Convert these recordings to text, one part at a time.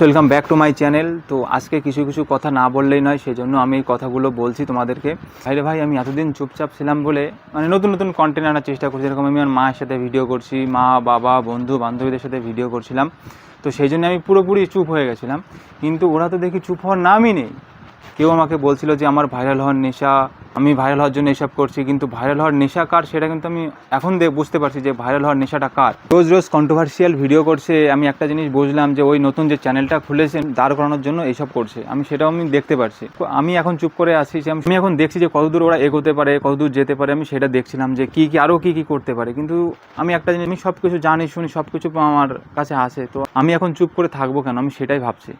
Welcome back to my channel তো আজকে কিছু কিছু কথা না বললেই নয় সেই জন্য আমি এই কথাগুলো বলছি তোমাদেরকে। ভাইরে ভাই, আমি এতদিন চুপচাপ ছিলাম বলে মানে নতুন নতুন কন্টেন্ট আনার চেষ্টা করছি, যেরকম আমি আমার মায়ের সাথে ভিডিও করছি, মা, বাবা, বন্ধু, বান্ধবীদের সাথে ভিডিও করছিলাম। তো সেই জন্য আমি পুরোপুরি চুপ হয়ে গেছিলাম। কিন্তু ওরা তো দেখি চুপ হওয়ার নামই নেই। কেউ আমাকে বলছিল যে আমার ভাইরাল হওয়ার নেশা, আমি ভাইরাল হওয়ার জন্য এসব করছি, কিন্তু ভাইরাল হওয়ার নেশা কার সেটা কিন্তু আমি এখন দেখ বুঝতে পারছি যে ভাইরাল হওয়ার নেশাটা কার। রোজ রোজ কন্ট্রোভার্সিয়াল ভিডিও করছে, আমি একটা জিনিস বুঝলাম যে ওই নতুন যে চ্যানেলটা খুলেছে, দাঁড় করানোর জন্য এইসব করছে। আমি সেটাও আমি দেখতে পারছি। আমি এখন চুপ করে আছি যে আমি এখন দেখছি যে কতদূর ওরা এগোতে পারে, কতদূর যেতে পারে, আমি সেটা দেখছিলাম যে কী কী আরও কী কী করতে পারে। কিন্তু আমি একটা জিনিস আমি সব কিছু জানি, শুনি সব কিছু আমার কাছে আসে তো আমি এখন চুপ করে থাকব কেন? আমি সেটাই ভাবছি।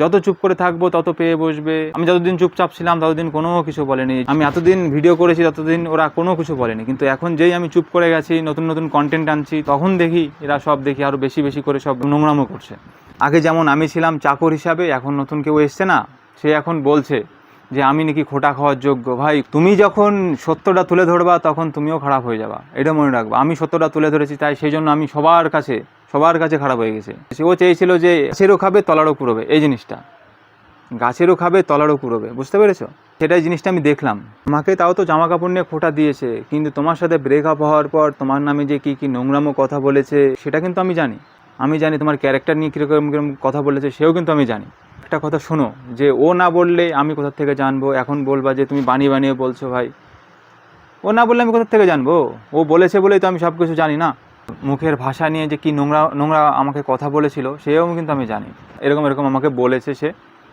যত চুপ করে থাকব, তত পেয়ে বসবে। আমি যতদিন চুপচাপ ছিলাম, ততদিন কোনো কিছু বলেনি। আমি এতদিন ভিডিও করেছি, ততদিন ওরা কোনো কিছু বলেনি। কিন্তু এখন যেই আমি চুপ করে গেছি, নতুন নতুন কন্টেন্ট আনছি, তখন দেখি এরা সব দেখি আরও বেশি বেশি করে সব নোংরামো করছে। আগে যেমন আমি ছিলাম চাকর হিসাবে, এখন নতুন কেউ এসছে না, সে এখন বলছে যে আমি নাকি খোটা খাওয়ার যোগ্য। ভাই, তুমি যখন সত্যটা তুলে ধরবা, তখন তুমিও খারাপ হয়ে যাবা। এটা মনে রাখবা। আমি সত্যটা তুলে ধরেছি, তাই সেই জন্য আমি সবার কাছে সবার কাছে খারাপ হয়ে গেছে। ও চেয়েছিল যে গাছেরও খাবে, তলারও কুড়োবে এই জিনিসটা। গাছেরও খাবে, তলারও কুড়োবে বুঝতে পেরেছ? সেটাই জিনিসটা আমি দেখলাম। আমাকে তাও তো জামা কাপড় নিয়ে খোটা দিয়েছে, কিন্তু তোমার সাথে ব্রেকআপ হওয়ার পর তোমার নামে যে কী কী নোংরামো কথা বলেছে, সেটা কিন্তু আমি জানি। আমি জানি তোমার ক্যারেক্টার নিয়ে কীরকম কীরকম কথা বলেছে, সেও কিন্তু আমি জানি। একটা কথা শোনো, যে ও না বললে আমি কোথা থেকে জানব? এখন বলবা যে তুমি বানিয়ে বানিয়ে বলছো ভাই। ও না বললে আমি কোথা থেকে জানব? ও বলেছে বলেই তো আমি সব কিছু জানি না। মুখের ভাষা নিয়ে যে কি নোংরা নোংরা আমাকে কথা বলেছিল, সেও কিন্তু আমি জানি। এরকম এরকম আমাকে বলেছে সে।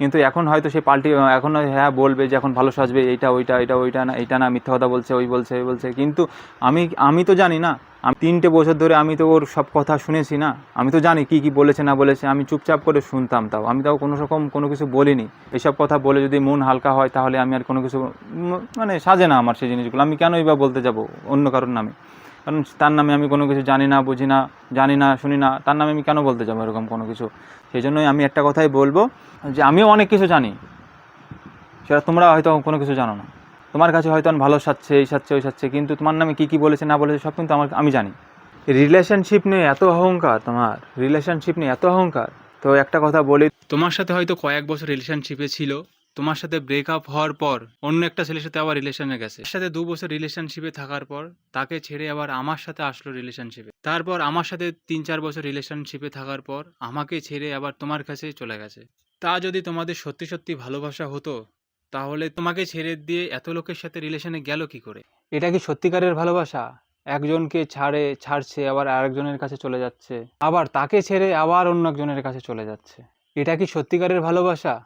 কিন্তু এখন হয়তো সে পাল্টি, এখন হ্যাঁ বলবে যে এখন ভালো সাজবে, এইটা, ওইটা, এটা, ওইটা না, এইটা না, মিথ্যা কথা বলছে, ওই বলছে ওই বলছে। কিন্তু আমি আমি তো জানি না। আমি তিনটে বছর ধরে আমি তো ওর সব কথা শুনেছি না। আমি তো জানি কি কি বলেছে, না বলেছে, আমি চুপচাপ করে শুনতাম তাও। আমি তাও কোনো রকম কোনো কিছু বলিনি। এসব কথা বলে যদি মন হালকা হয়, তাহলে আমি আর কোনো কিছু মানে সাজে না আমার সেই জিনিসগুলো। আমি কেনই বা বলতে যাব অন্য কারোর নামে? কারণ তার নামে আমি কোনো কিছু জানি না, বুঝি না, জানি না, শুনি না, তার নামে আমি কেন বলতে যাব এরকম কোনো কিছু? সেই জন্যই আমি একটা কথাই বলব যে আমিও অনেক কিছু জানি, সেটা তোমরা হয়তো কোনো কিছু জানো না। তোমার কাছে হয়তো আমি ভালো সাচ্ছে এই সাচ্ছে ওই সাচ্ছে কিন্তু তোমার নামে কী কী বলেছে, না বলেছে, সব কিন্তু আমার, আমি জানি। রিলেশনশিপ নিয়ে এত অহংকার তোমার রিলেশনশিপ নিয়ে এত অহংকার। তো একটা কথা বলি, তোমার সাথে হয়তো কয়েক বছর রিলেশনশিপে ছিল, তোমার সাথে ব্রেকআপ হওয়ার পর অন্য একটা ছেলের সাথে আবার রিলেশনে গেছে। সাথে দু বছর রিলেশনশিপে থাকার পর তাকে ছেড়ে আবার আমার সাথে আসলো রিলেশনশিপে তারপর আমার সাথে তিন চার বছর রিলেশনশিপে থাকার পর আমাকে ছেড়ে আবার তোমার কাছে চলে গেছে। তা যদি তোমাদের সত্যি সত্যি ভালোবাসা হতো তাহলে তোমাকে ছেড়ে দিয়ে এত লোকের সাথে রিলেশনে গেল কি করে? এটা কি সত্যিকারের ভালোবাসা? একজনকে ছাড়ে, ছাড়ছে, আবার আরেকজনের কাছে চলে যাচ্ছে। আবার তাকে ছেড়ে আবার অন্য একজনের কাছে চলে যাচ্ছে। এটা কি সত্যিকারের ভালোবাসা?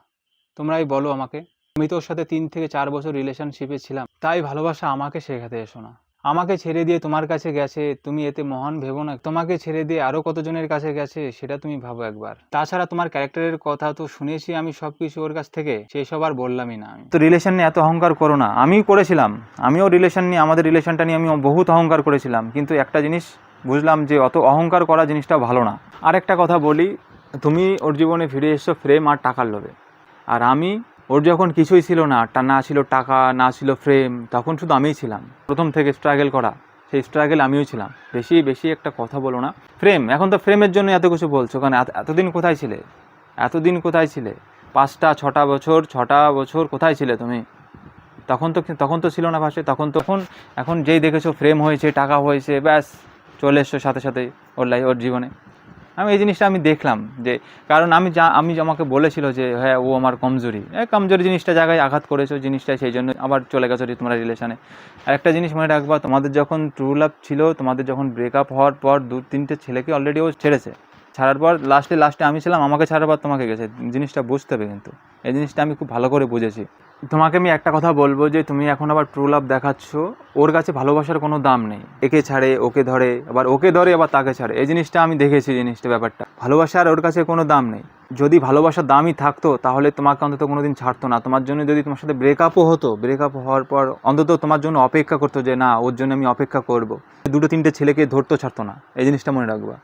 তোমরাই বলো আমাকে। আমি তো ওর সাথে তিন থেকে চার বছর রিলেশনশিপে ছিলাম। তাই ভালোবাসা আমাকে শেখাতে এসো না। আমাকে ছেড়ে দিয়ে তোমার কাছে গেছে, তুমি এতে মহান ভেবো না। তোমাকে ছেড়ে দিয়ে আরও কতজনের কাছে গেছে, সেটা তুমি ভাবো একবার। তাছাড়া তোমার ক্যারেক্টারের কথা তো শুনেছি আমি সব কিছু ওর কাছ থেকে সেই সব আর বললামই না আমি। তো রিলেশন নিয়ে এত অহংকার করো না। আমিও করেছিলাম। আমিও রিলেশন নিয়ে, আমাদের রিলেশনটা নিয়ে আমি বহুত অহংকার করেছিলাম। কিন্তু একটা জিনিস বুঝলাম যে অত অহংকার করা জিনিসটা ভালো না। আর একটা কথা বলি, তুমি ওর জীবনে ফিরে এসছো ফ্রেম আর টাকার লোভে। আর আমি ওর যখন কিছুই ছিল না না ছিল টাকা, না ছিল ফ্রেম তখন শুধু আমিই ছিলাম। প্রথম থেকে স্ট্রাগল করা, সেই স্ট্রাগল আমিও ছিলাম। বেশি বেশি একটা কথা বলো না। ফ্রেম এখন তো ফ্রেমের জন্য এত কিছু বলছো, কারণ এত- এতদিন কোথায় ছিলে? এতদিন কোথায় ছিলে? পাঁচটা, ছটা বছর ছটা বছর কোথায় ছিলে তুমি? তখন তো তখন তো ছিল না পাশে তখন তখন এখন যেই দেখেছ ফ্রেম হয়েছে, টাকা হয়েছে, ব্যাস, চলে এসছো সাথে সাথে ওর লাই ওর জীবনে। আমি এই জিনিসটা আমি দেখলাম যে, কারণ আমি যা, আমি আমাকে বলেছিল যে হ্যাঁ ও আমার কমজোরি। হ্যাঁ কমজোরি জিনিসটা জায়গায় আঘাত করেছ জিনিসটা, সেই জন্য আবার চলে গেছো তোমরা রিলেশনে আর একটা জিনিস মনে রাখবা, তোমাদের যখন ট্রু লাভ ছিল, তোমাদের যখন ব্রেকআপ হওয়ার পর দু, তিনটে ছেলেকে অলরেডি ও ছেড়েছে। ছাড়ার পর লাস্টে লাস্টে আমি ছিলাম, আমাকে ছাড়ার পর তোমাকে গেছে। জিনিসটা বুঝতে হবে কিন্তু। এই জিনিসটা আমি খুব ভালো করে বুঝেছি। তোমাকে আমি একটা কথা বলব যে তুমি এখন আবার ট্রু লাভ দেখাচ্ছ। ওর কাছে ভালোবাসার কোনো দাম নেই। একে ছাড়ে, ওকে ধরে, আবার ওকে ধরে, আবার তাকে ছাড়ে। এই জিনিসটা আমি দেখেছি জিনিসটা, ব্যাপারটা। ভালোবাসার ওর কাছে কোনো দাম নেই। যদি ভালোবাসার দামই থাকতো, তাহলে তোমাকে অন্তত কোনোদিন ছাড়তো না। তোমার জন্য যদি তোমার সাথে ব্রেকআপও হতো ব্রেকআপ হওয়ার পর অন্তত তোমার জন্য অপেক্ষা করতো যে, না, ওর জন্য আমি অপেক্ষা করব। দুটো তিনটে ছেলেকে ধরতো ছাড়তো না। এই জিনিসটা মনে রাখবা।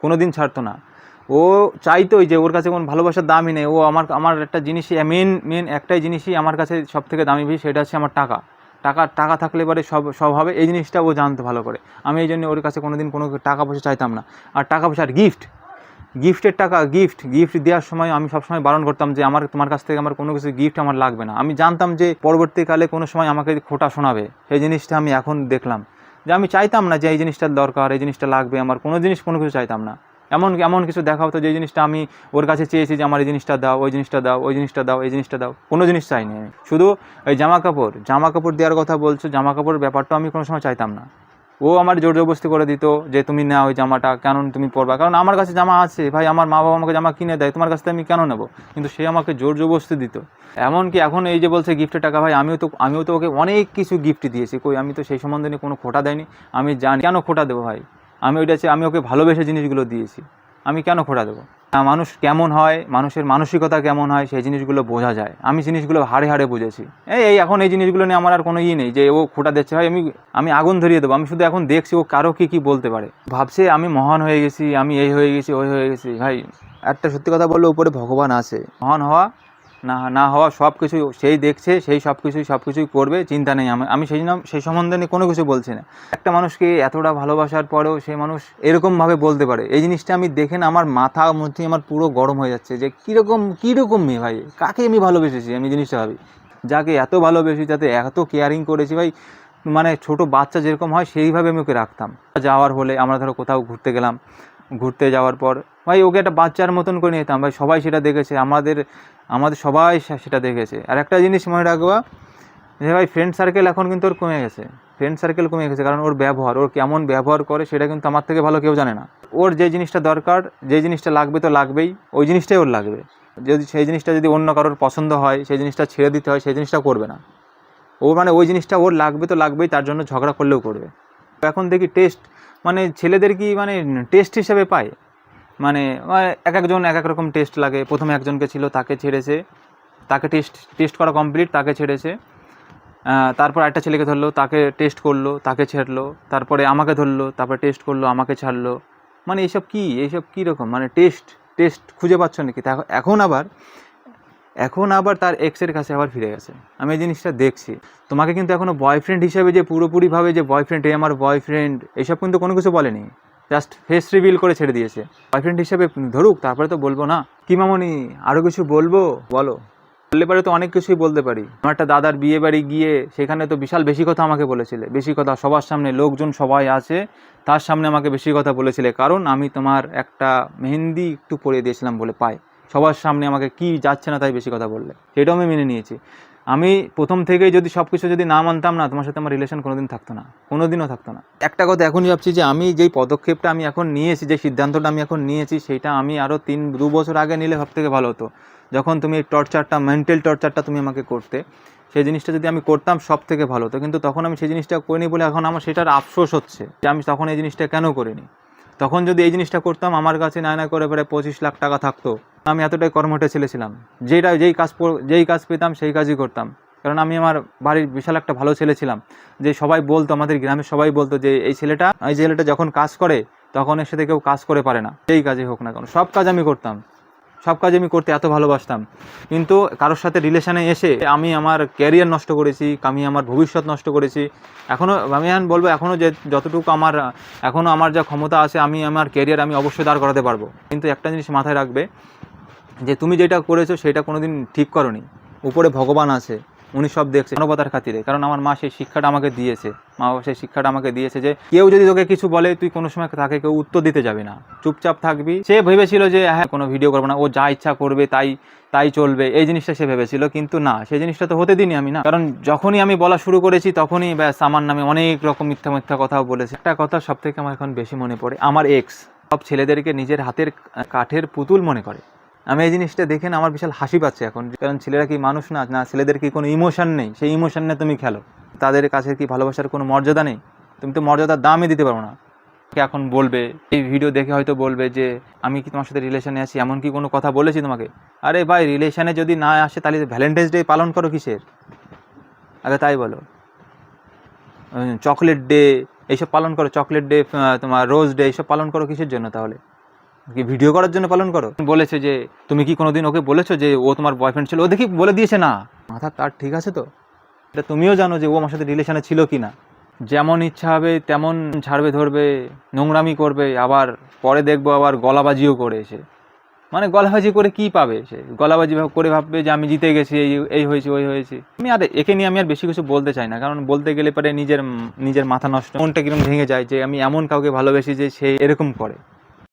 কোনো দিন ছাড়তো না। ও চাইতোই যে ওর কাছে কোনো ভালোবাসার দামই নেই। ও আমার আমার একটা জিনিসই মেন মেন একটাই জিনিসই আমার কাছে সব থেকে দামি বেশি সেটা হচ্ছে আমার টাকা। টাকা টাকা থাকলে পরে সব সব হবে এই জিনিসটা ও জানতো ভালো করে। আমি এই জন্য ওর কাছে কোনো দিন কোনো টাকা পয়সা চাইতাম না। আর টাকা পয়সা আর গিফট গিফটের টাকা গিফট গিফট দেওয়ার সময় আমি সবসময় বারণ করতাম যে আমার, তোমার কাছ থেকে আমার কোনো কিছু গিফট আমার লাগবে না। আমি জানতাম যে পরবর্তীকালে কোনো সময় আমাকে খোটা শোনাবে। সেই জিনিসটা আমি এখন দেখলাম। যে আমি চাইতাম না যে এই জিনিসটার দরকার, এই জিনিসটা লাগবে, আমার কোনো জিনিস, কোনো কিছু চাইতাম না। এমন এমন কিছু দেখা হতো যে জিনিসটা আমি ওর কাছে চেয়েছি যে, আমার এই জিনিসটা দাও, ওই জিনিসটা দাও, ওই জিনিসটা দাও, এই জিনিসটা দাও। কোনো জিনিস চাইনি আমি। শুধু ওই জামা কাপড় জামা কাপড় দেওয়ার কথা বলছো, জামা কাপড়ের ব্যাপারটা আমি কোনো সময় চাইতাম না। ও আমার জোর জবরদস্তি করে দিত যে, তুমি নাও ওই জামাটা, কেন তুমি পরবা? কারণ আমার কাছে জামা আছে, ভাই, আমার মা বাবা আমাকে জামা কিনে দেয়, তোমার কাছ আমি কেন নেব? কিন্তু সে আমাকে জোর জবরদস্তি দিত। এমনকি এখন এই যে বলছে গিফটের টাকা, ভাই, আমিও তো আমিও তো ওকে অনেক কিছু গিফট দিয়েছি। কই, আমি তো সেই সম্বন্ধে নিয়ে কোনো খোটা দেয়নি, আমি জানি। কেন খোটা দেবো, ভাই? আমি ওইটা আমি ওকে ভালোবেসে জিনিসগুলো দিয়েছি। আমি কেন খোটা দেবো? মানুষ কেমন হয়, মানুষের মানসিকতা কেমন হয়, সেই জিনিসগুলো বোঝা যায়। আমি জিনিসগুলো হাড়ে হাড়ে বুঝেছি। এই এই এখন এই জিনিসগুলো নিয়ে আমার আর কোনো ইয়ে নেই যে ও খোঁটা দিচ্ছে। ভাই, আমি আমি আগুন ধরিয়ে দেবো। আমি শুধু এখন দেখছি ও কারও কী কী বলতে পারে। ভাবছে আমি মহান হয়ে গেছি, আমি এই হয়ে গেছি, ওই হয়ে গেছি। ভাই, একটা সত্যি কথা বললে উপরে ভগবান আছে। মহান হওয়া না না হওয়া সব কিছু সেই দেখছে, সেই সব কিছুই সব কিছুই করবে, চিন্তা নেই। আমি আমি সেই জন্য সেই সম্বন্ধে নিয়ে কোনো কিছু বলছি না। একটা মানুষকে এতটা ভালোবাসার পরেও সেই মানুষ এরকমভাবে বলতে পারে। এই জিনিসটা আমি দেখে না, আমার মাথা মধ্যে আমার পুরো গরম হয়ে যাচ্ছে যে কীরকম কীরকম মেয়ে ভাই? কাকে আমি ভালোবেসেছি? আমি জিনিসটা ভাবি। যাকে এত ভালোবেসি যাতে এত কেয়ারিং করেছি ভাই মানে ছোট বাচ্চা যেরকম হয়, সেইভাবে আমি ওকে রাখতাম। যাওয়ার হলে আমরা ধরো কোথাও ঘুরতে গেলাম ঘুরতে যাওয়ার পর, ভাই ওকে একটা বাচ্চার মতন করে নিতাম ভাই সবাই সেটা দেখেছে, আমাদের আমাদের সবাই সেটা দেখেছে। আর একটা জিনিস মনে রাখবা, যে ভাই ফ্রেন্ড সার্কেল এখন কিন্তু ওর কমে গেছে। ফ্রেন্ড সার্কেল কমে গেছে কারণ ওর ব্যবহার, ওর কেমন ব্যবহার করে সেটা কিন্তু আমার থেকে ভালো কেউ জানে না। ওর যে জিনিসটা দরকার, যে জিনিসটা লাগবে তো লাগবেই, ওই জিনিসটাই ওর লাগবে। যদি সেই জিনিসটা যদি অন্য কারোর পছন্দ হয়, সেই জিনিসটা ছেড়ে দিতে হয়, সেই জিনিসটা করবে না। ও মানে ওই জিনিসটা ওর লাগবে তো লাগবেই, তার জন্য ঝগড়া করলেও করবে। এখন দেখি টেস্ট মানে ছেলেদের কি মানে টেস্ট হিসেবে পায়? মানে এক একজন এক এক রকম টেস্ট লাগে। প্রথমে একজনকে ছিল, তাকে ছেড়েছে। তাকে টেস্ট টেস্ট করা কমপ্লিট তাকে ছেড়েছে। তারপর একটা ছেলেকে ধরলো, তাকে টেস্ট করল, তাকে ছেড়লো। তারপরে আমাকে ধরলো, তারপরে টেস্ট করল, আমাকে ছাড়লো। মানে এইসব কী? এইসব কী রকম? মানে টেস্ট টেস্ট খুঁজে পাচ্ছ নাকি? এখন আবার এখন আবার তার এক্সের কাছে আবার ফিরে গেছে। আমি এই জিনিসটা দেখছি। তোমাকে কিন্তু এখনও বয়ফ্রেন্ড হিসেবে যে পুরোপুরিভাবে যে বয়ফ্রেন্ড এই আমার বয়ফ্রেন্ড এইসব কিন্তু কোনো কিছু বলেনি। জাস্ট ফেস রিভিল করে ছেড়ে দিয়েছে। বয়ফ্রেন্ড হিসেবে ধরুক, তারপরে তো বলব না। কি মামনি আরও কিছু বলব? বলো। বললে পারে তো অনেক কিছুই বলতে পারি। আমার একটা দাদার বিয়ে বাড়ি গিয়ে সেখানে তো বিশাল বেশি কথা আমাকে বলেছিলে। বেশি কথা সবার সামনে, লোকজন সবাই আছে, তার সামনে আমাকে বেশি কথা বলেছিলে। কারণ আমি তোমার একটা মেহেন্দি একটু পরিয়ে দিয়েছিলাম বলে পাই সবার সামনে আমাকে কি যাচ্ছে না তাই বেশি কথা বললে। সেটাও আমি মেনে নিয়েছি। আমি প্রথম থেকেই যদি সব কিছু যদি না মানতাম না, তোমার সাথে আমার রিলেশন কোনোদিন থাকতো না। কোনোদিনও থাকতো না। একটা কথা এখনই ভাবছি যে আমি যেই পদক্ষেপটা আমি এখন নিয়েছি, যে সিদ্ধান্তটা আমি এখন নিয়েছি, সেটা আমি আরও তিন, দু বছর আগে নিলে সব থেকে ভালো হতো। যখন তুমি এই টর্চারটা মেন্টাল টর্চারটা তুমি আমাকে করতে, সেই জিনিসটা যদি আমি করতাম সব থেকে ভালো হতো। কিন্তু তখন আমি সেই জিনিসটা করিনি বলে এখন আমার সেটার আফসোস হচ্ছে যে আমি তখন এই জিনিসটা কেন করিনি? তখন যদি এই জিনিসটা করতাম, আমার কাছে না না করে পরে পঁচিশ লাখ টাকা থাকতো। আমি এতটাই কর্মঠে ছেলে ছিলাম। যেটা যেই কাজ যেই কাজ পেতাম, সেই কাজই করতাম। কারণ আমি আমার বাড়ির বিশাল একটা ভালো ছেলে ছিলাম। যে সবাই বলতো, আমাদের গ্রামের সবাই বলতো যে, এই ছেলেটা এই ছেলেটা যখন কাজ করে, তখন এর সাথে কেউ কাজ করে পারে না। যেই কাজই হোক না কেন। সব কাজ আমি করতাম। সব কাজ আমি করতে এত ভালোবাসতাম। কিন্তু কারোর সাথে রিলেশানে এসে আমি আমার ক্যারিয়ার নষ্ট করেছি, আমি আমার ভবিষ্যৎ নষ্ট করেছি। এখনও আমি এখন বলব এখনও যে, যতটুকু আমার এখনও আমার যা ক্ষমতা আছে, আমি আমার ক্যারিয়ার আমি অবশ্যই দাঁড় করাতে পারব। কিন্তু একটা জিনিস মাথায় রাখবে যে তুমি যেটা করেছ সেটা কোনোদিন ঠিক করনি। উপরে ভগবান আছে, উনি সব দেখছে মানবতার খাতিরে। কারণ আমার মা সেই শিক্ষাটা আমাকে দিয়েছে। মা বাবা সেই শিক্ষাটা আমাকে দিয়েছে যে কেউ যদি তোকে কিছু বলে, তুই কোনো সময় তাকে কেউ উত্তর দিতে যাবে না। চুপচাপ থাকবি। সে ভেবেছিল যে হ্যাঁ কোনো ভিডিও করব না। ও যা ইচ্ছা করবে, তাই তাই চলবে। এই জিনিসটা সে ভেবেছিল, কিন্তু না, সেই জিনিসটা তো হতে দিইনি আমি না। কারণ যখনই আমি বলা শুরু করেছি, তখনই ব্যাস আমার নামে অনেক রকম মিথ্যা মিথ্যা কথাও বলেছে। একটা কথা সব থেকে আমার এখন বেশি মনে পড়ে, আমার এক্স সব ছেলেদেরকে নিজের হাতের, কাঠের পুতুল মনে করে। আমি এই জিনিসটা দেখে না আমার বিশাল হাসি পাচ্ছে এখন। কারণ ছেলেরা কি মানুষ না? না, ছেলেদের কি কোনো ইমোশন নেই? সেই ইমোশন নিয়ে তুমি খেলো। তাদের কাছে কি ভালোবাসার কোনো মর্যাদা নেই? তুমি তো মর্যাদার দামই দিতে পারো না। কে এখন বলবে? এই ভিডিও দেখে হয়তো বলবে যে, আমি কি তোমার সাথে রিলেশনে আছি? এমন কি কোনো কথা বলেছি তোমাকে? আরে ভাই রিলেশনে যদি না আসে, তাহলে ভ্যালেন্টাইন্স ডে পালন করো কিসের? আগে তাই বলো। চকলেট ডে এইসব পালন করো। চকলেট ডে তোমার রোজ ডে এইসব পালন করো কিসের জন্য তাহলে? কি ভিডিও করার জন্য পালন করো? বলেছে যে, তুমি কি কোনোদিন ওকে বলেছ যে, ও তোমার বয়ফ্রেন্ড ছিল? ও দেখি বলে দিয়েছে, না। মাথা তার ঠিক আছে তো? এটা তুমিও জানো যে, ও আমার সাথে রিলেশনে ছিল কি না যেমন ইচ্ছা হবে, তেমন ছাড়বে, ধরবে, নোংরামি করবে, আবার পরে দেখব আবার গলাবাজিও করে এসে। মানে গলাবাজি করে কি পাবে সে? গলাবাজি করে ভাববে যে, আমি জিতে গেছি, এই এই হয়েছে, ওই হয়েছে। আমি আর একে নিয়ে আমি আর বেশি কিছু বলতে চাই না, কারণ বলতে গেলে পরে নিজের নিজের মাথা নষ্ট। মনটা কীরকম ভেঙে যায় যে, আমি এমন কাউকে ভালোবেসি যে সে এরকম করে।